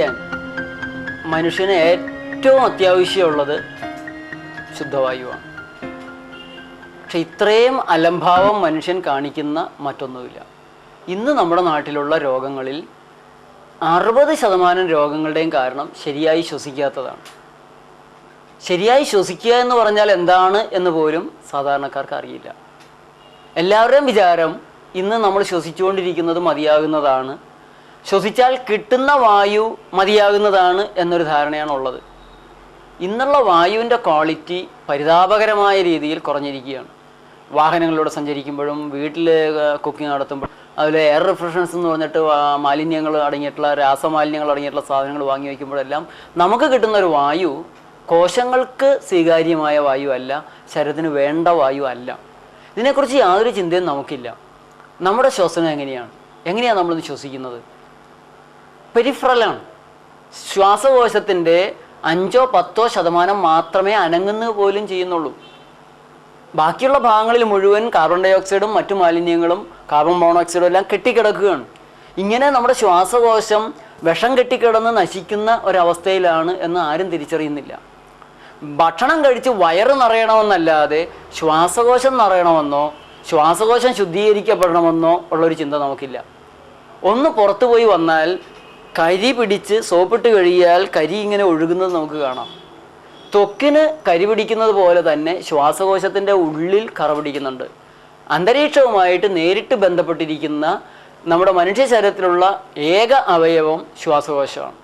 ജീവിക്കാൻ മനുഷ്യന് ഏറ്റവും അത്യാവശ്യമുള്ളത് ശുദ്ധവായുവാണ്. പക്ഷെ ഇത്രയും അലംഭാവം മനുഷ്യൻ കാണിക്കുന്ന മറ്റൊന്നുമില്ല. ഇന്ന് നമ്മുടെ നാട്ടിലുള്ള രോഗങ്ങളിൽ അറുപത് ശതമാനം രോഗങ്ങളുടെയും കാരണം ശരിയായി ശ്വസിക്കാത്തതാണ്. ശരിയായി ശ്വസിക്കുക എന്ന് പറഞ്ഞാൽ എന്താണ് എന്ന് പോലും സാധാരണക്കാർക്ക് അറിയില്ല. എല്ലാവരുടെയും വിചാരം ഇന്ന് നമ്മൾ ശ്വസിച്ചുകൊണ്ടിരിക്കുന്നത് മതിയാകുന്നതാണ് ശ്വസിച്ചാൽ കിട്ടുന്ന വായു മതിയാകുന്നതാണ് എന്നൊരു ധാരണയാണ് ഉള്ളത്. ഇന്നുള്ള വായുവിന്റെ ക്വാളിറ്റി പരിതാപകരമായ രീതിയിൽ കുറഞ്ഞിരിക്കുകയാണ്. വാഹനങ്ങളിലൂടെ സഞ്ചരിക്കുമ്പോഴും വീട്ടിൽ കുക്കിംഗ് നടത്തുമ്പോഴും അതുപോലെ എയർ റിഫ്രഷൻസ് എന്ന് പറഞ്ഞിട്ട് മാലിന്യങ്ങൾ അടങ്ങിയിട്ടുള്ള രാസമാലിന്യങ്ങൾ അടങ്ങിയിട്ടുള്ള സാധനങ്ങൾ വാങ്ങി വയ്ക്കുമ്പോഴെല്ലാം നമുക്ക് കിട്ടുന്ന ഒരു വായു കോശങ്ങൾക്ക് സ്വീകാര്യമായ വായു അല്ല ശരീരത്തിന് വേണ്ട വായു അല്ല. ഇതിനെക്കുറിച്ച് യാതൊരു ചിന്തയും നമുക്കില്ല. നമ്മുടെ ശ്വസനം എങ്ങനെയാണ്? എങ്ങനെയാണ് നമ്മളിത് ശ്വസിക്കുന്നത്? പെരിഫറലാണ് ശ്വാസകോശത്തിന്റെ അഞ്ചോ പത്തോ ശതമാനം മാത്രമേ അനങ്ങുന്ന പോലും ചെയ്യുന്നുള്ളൂ. ബാക്കിയുള്ള ഭാഗങ്ങളിൽ മുഴുവൻ കാർബൺ ഡൈ ഓക്സൈഡും മറ്റു മാലിന്യങ്ങളും കാർബൺ മോണോക്സൈഡും എല്ലാം കെട്ടിക്കിടക്കുകയാണ്. ഇങ്ങനെ നമ്മുടെ ശ്വാസകോശം വിഷം കെട്ടിക്കിടന്ന് നശിക്കുന്ന ഒരവസ്ഥയിലാണ് എന്ന് ആരും തിരിച്ചറിയുന്നില്ല. ഭക്ഷണം കഴിച്ച് വയറ് നിറയണമെന്നല്ലാതെ ശ്വാസകോശം നിറയണമെന്നോ ശ്വാസകോശം ശുദ്ധീകരിക്കപ്പെടണമെന്നോ ഉള്ളൊരു ചിന്ത നമുക്കില്ല. ഒന്ന് പുറത്തു പോയി വന്നാൽ കരി പിടിച്ച് സോപ്പിട്ട് കഴിയാൽ കരി ഇങ്ങനെ ഒഴുകുന്നത് നമുക്ക് കാണാം. ത്വക്കിന് കരി പിടിക്കുന്നത് പോലെ തന്നെ ശ്വാസകോശത്തിന്റെ ഉള്ളിൽ കറ പിടിക്കുന്നുണ്ട്. അന്തരീക്ഷവുമായിട്ട് നേരിട്ട് ബന്ധപ്പെട്ടിരിക്കുന്ന നമ്മുടെ മനുഷ്യ ശരീരത്തിലുള്ള ഏക അവയവം ശ്വാസകോശമാണ്.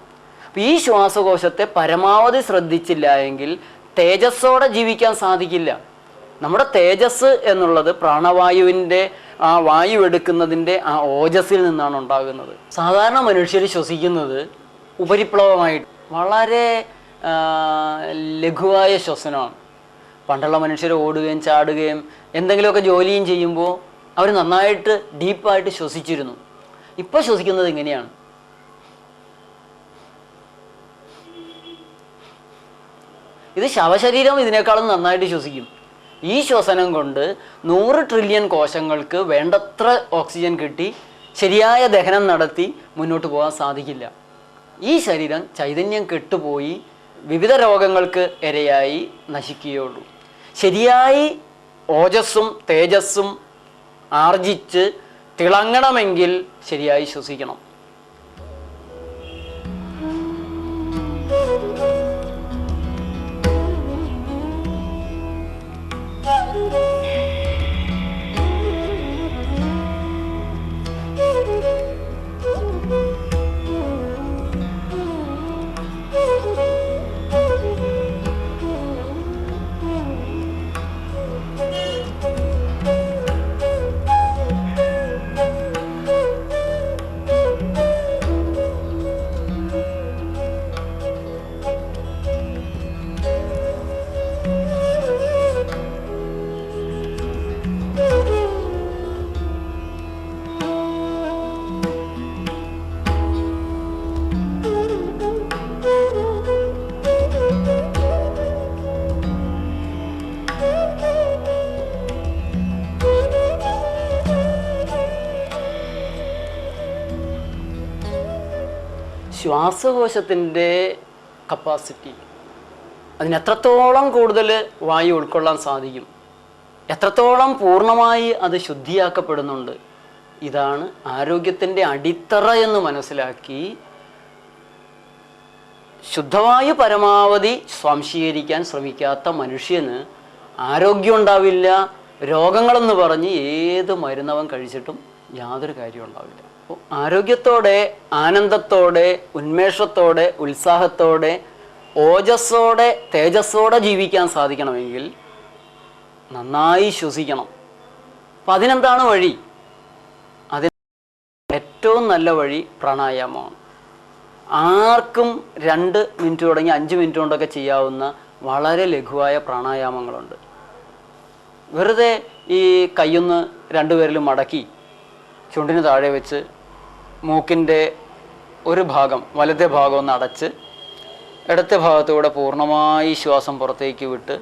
ഈ ശ്വാസകോശത്തെ പരമാവധി ശ്രദ്ധിച്ചില്ല എങ്കിൽ തേജസ്സോടെ ജീവിക്കാൻ സാധിക്കില്ല. നമ്മുടെ തേജസ് എന്നുള്ളത് പ്രാണവായുവിന്റെ ആ വായു എടുക്കുന്നതിന്റെ ആ ഓജസ്സിൽ നിന്നാണ് ഉണ്ടാകുന്നത്. സാധാരണ മനുഷ്യർ ശ്വസിക്കുന്നത് ഉപരിപ്ലവമായിട്ട് വളരെ ലഘുവായ ശ്വസനമാണ്. പണ്ടുള്ള മനുഷ്യർ ഓടുകയും ചാടുകയും എന്തെങ്കിലുമൊക്കെ ജോലിയും ചെയ്യുമ്പോൾ അവർ നന്നായിട്ട് ഡീപ്പായിട്ട് ശ്വസിച്ചിരുന്നു. ഇപ്പോൾ ശ്വസിക്കുന്നത് ഇങ്ങനെയാണ് ഇത് ശവശരീരം ഇതിനേക്കാളും നന്നായിട്ട് ശ്വസിക്കും. ഈ ശ്വസനം കൊണ്ട് നൂറ് ട്രില്യൺ കോശങ്ങൾക്ക് വേണ്ടത്ര ഓക്സിജൻ കിട്ടി ശരിയായ ദഹനം നടത്തി മുന്നോട്ട് പോകാൻ സാധിക്കില്ല. ഈ ശരീരം ചൈതന്യം കെട്ടുപോയി വിവിധ രോഗങ്ങൾക്ക് ഇരയായി നശിക്കുകയുള്ളൂ. ശരിയായി ഓജസ്സും തേജസ്സും ആർജിച്ച് തിളങ്ങണമെങ്കിൽ ശരിയായി ശ്വസിക്കണം. ശ്വാസകോശത്തിന്റെ കപ്പാസിറ്റി അതിന് എത്രത്തോളം കൂടുതൽ വായു ഉൾക്കൊള്ളാൻ സാധിക്കും? എത്രത്തോളം പൂർണമായി അത് ശുദ്ധിയാക്കപ്പെടുന്നുണ്ട്? ഇതാണ് ആരോഗ്യത്തിന്റെ അടിത്തറ എന്ന് മനസ്സിലാക്കി ശുദ്ധവായു പരമാവധി സ്വാംശീകരിക്കാൻ ശ്രമിക്കാത്ത മനുഷ്യന് ആരോഗ്യം ഉണ്ടാവില്ല രോഗങ്ങളെന്ന് പറഞ്ഞ് ഏത് മരുന്നവൻ കഴിച്ചിട്ടും യാതൊരു കാര്യവും ഉണ്ടാവില്ല. ആരോഗ്യത്തോടെ ആനന്ദത്തോടെ ഉന്മേഷത്തോടെ ഉത്സാഹത്തോടെ ഓജസ്സോടെ തേജസ്സോടെ ജീവിക്കാൻ സാധിക്കണമെങ്കിൽ നന്നായി ശ്വസിക്കണം. അപ്പം അതിനെന്താണ് വഴി? അതിന് ഏറ്റവും നല്ല വഴി പ്രാണായാമമാണ്. ആർക്കും രണ്ട് മിനിറ്റ് തുടങ്ങി അഞ്ച് മിനിറ്റ് കൊണ്ടൊക്കെ ചെയ്യാവുന്ന വളരെ ലഘുവായ പ്രാണായാമങ്ങളുണ്ട്. വെറുതെ ഈ കയ്യൊന്ന് രണ്ടുപേരിലും മടക്കി ചുണ്ടിന് താഴെ വെച്ച് മൂക്കിന്റെ ഒരു ഭാഗം വലത്തെ ഭാഗം ഒന്ന് അടച്ച് ഇടത്തെ ഭാഗത്തൂടെ പൂർണമായി ശ്വാസം പുറത്തേക്ക് വിട്ട്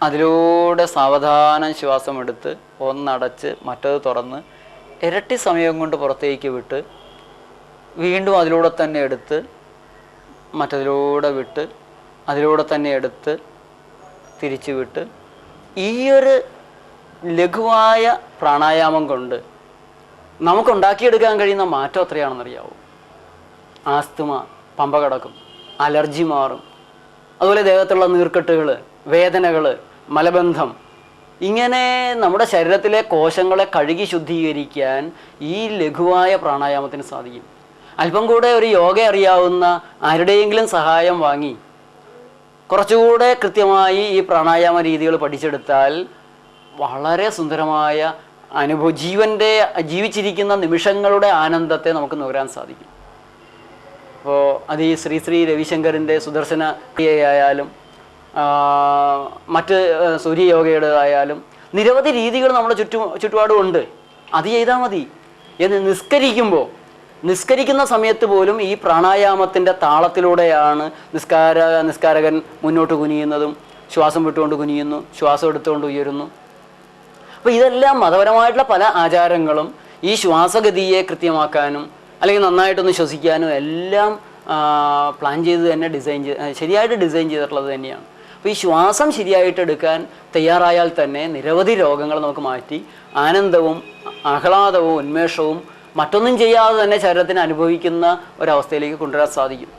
അതിലൂടെ സാവധാനം ശ്വാസം എടുത്ത് ഒന്നടച്ച് മറ്റത് തുറന്ന് ഇരട്ടി സമയം കൊണ്ട് പുറത്തേക്ക് വിട്ട് വീണ്ടും അതിലൂടെ തന്നെ എടുത്ത് മറ്റതിലൂടെ വിട്ട് അതിലൂടെ തന്നെ എടുത്ത് തിരിച്ചു വിട്ട് ഈ ഒരു ലഘുവായ പ്രാണായാമം കൊണ്ട് നമുക്കുണ്ടാക്കിയെടുക്കാൻ കഴിയുന്ന മാറ്റം എത്രയാണെന്നറിയാവോ? ആസ്തുമ പമ്പ കടക്കും അലർജി മാറും. അതുപോലെ ദേഹത്തുള്ള നീർക്കെട്ടുകൾ വേദനകൾ മലബന്ധം. ഇങ്ങനെ നമ്മുടെ ശരീരത്തിലെ കോശങ്ങളെ കഴുകി ശുദ്ധീകരിക്കാൻ ഈ ലഘുവായ പ്രാണായാമത്തിന് സാധിക്കും. അല്പം കൂടെ ഒരു യോഗ അറിയാവുന്ന ആരുടെയെങ്കിലും സഹായം വാങ്ങി കുറച്ചുകൂടെ കൃത്യമായി ഈ പ്രാണായാമ രീതികൾ പഠിച്ചെടുത്താൽ വളരെ സുന്ദരമായ അനുഭവ ജീവന്റെ ജീവിച്ചിരിക്കുന്ന നിമിഷങ്ങളുടെ ആനന്ദത്തെ നമുക്ക് നുകരാൻ സാധിക്കും. അപ്പോൾ അത് ഈ ശ്രീ ശ്രീ രവിശങ്കറിന്റെ സുദർശന ക്രിയയായാലും മറ്റ് സൂര്യയോഗയുടേതായാലും നിരവധി രീതികൾ നമ്മുടെ ചുറ്റു ചുറ്റുപാടും ഉണ്ട്. അത് ചെയ്താൽ മതി. എന്ന് നിസ്കരിക്കുമ്പോൾ നിസ്കരിക്കുന്ന സമയത്ത് പോലും ഈ പ്രാണായാമത്തിന്റെ താളത്തിലൂടെയാണ് നിസ്കാര നിസ്കാരകൻ മുന്നോട്ട് കുനിയുന്നതും ശ്വാസം വിട്ടുകൊണ്ട് കുനിയുന്നു ശ്വാസം എടുത്തുകൊണ്ട് ഉയരുന്നു. അപ്പോൾ ഇതെല്ലാം മതപരമായിട്ടുള്ള പല ആചാരങ്ങളും ഈ ശ്വാസഗതിയെ കൃത്യമാക്കാനും അല്ലെങ്കിൽ നന്നായിട്ടൊന്ന് ശ്വസിക്കാനും എല്ലാം പ്ലാൻ ചെയ്ത് തന്നെ ഡിസൈൻ ചെയ്ത് ശരിയായിട്ട് ഡിസൈൻ ചെയ്തിട്ടുള്ളത് തന്നെയാണ്. അപ്പോൾ ഈ ശ്വാസം ശരിയായിട്ട് എടുക്കാൻ തയ്യാറായാൽ തന്നെ നിരവധി രോഗങ്ങൾ നമുക്ക് മാറ്റി ആനന്ദവും ആഹ്ലാദവും ഉന്മേഷവും മറ്റൊന്നും ചെയ്യാതെ തന്നെ ശരീരത്തിന് അനുഭവിക്കുന്ന ഒരവസ്ഥയിലേക്ക് കൊണ്ടുവരാൻ സാധിക്കും.